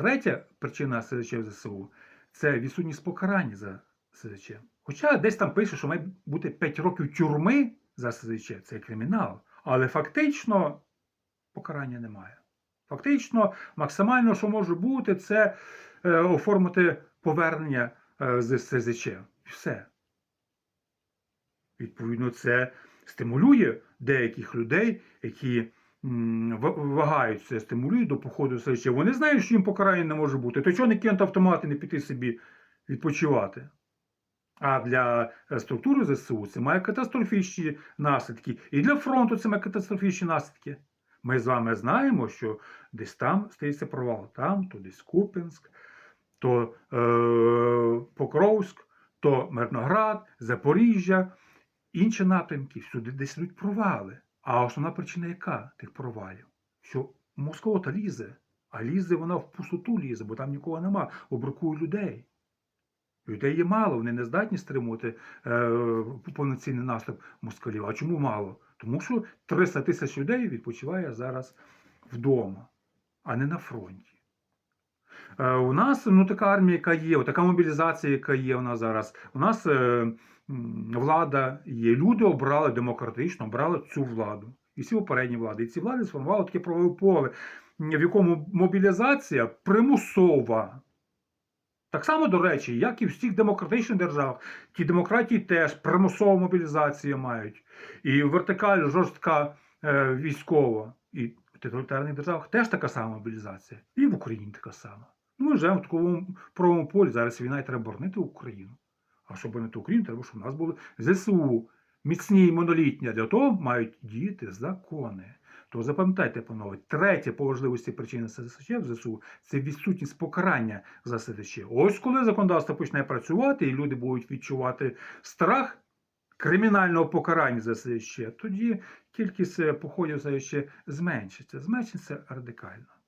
Третя причина СЗЧ в ЗСУ це відсутність покарання за СЗЧ. Хоча десь там пише, що має бути 5 років тюрми за СЗЧ, це кримінал. Але фактично покарання немає. Фактично, максимально, що може бути, це е, оформити повернення е, з СЗЧ. І все. Відповідно, це стимулює деяких людей, які вагаються, стимулює до походу в. Вони знають, що їм покарання не може бути. То чого не кинути автомат і не піти собі відпочивати? А для е, структури ЗСУ це має катастрофічні наслідки. І для фронту це має катастрофічні наслідки. Ми з вами знаємо, що десь там стається провал, там, то десь Куп'янськ, то е, Покровськ, то Мирноград, Запоріжжя, інші напрямки, всюди десь йдуть провали. А основна причина яка тих провалів? Що Москва лізе, а лізе вона в пустоту лізе, бо там нікого нема, обракує людей. Людей є мало, вони не здатні стримувати е, повноцінний наступ москалів. А чому мало? Тому що 300 тисяч людей відпочиває зараз вдома, а не на фронті. Е, у нас ну, така армія, яка є, така мобілізація, яка є у нас зараз. У нас е, влада є. Люди обрали демократично, обрали цю владу. І всі попередні влади. І ці влади сформували таке правове поле, в якому мобілізація примусова. Так само, до речі, як і в всіх демократичних державах, ті демократії теж примусову мобілізацію мають. І вертикаль жорстка е, військова. І в тоталітарних державах теж така сама мобілізація. І в Україні така сама. Ну, ми живемо в такому правовому полі. Зараз війна і треба боронити Україну. А щоб боронити Україну, треба, щоб у нас були ЗСУ міцні і монолітні. Для того мають діяти закони. То запам'ятайте, панове, третя по важливості причина СЗЧ в ЗСУ це відсутність покарання за СЗЧ. Ось коли законодавство почне працювати, і люди будуть відчувати страх кримінального покарання за СЗЧ, тоді кількість е, походів СЗЧ зменшиться. Зменшиться радикально.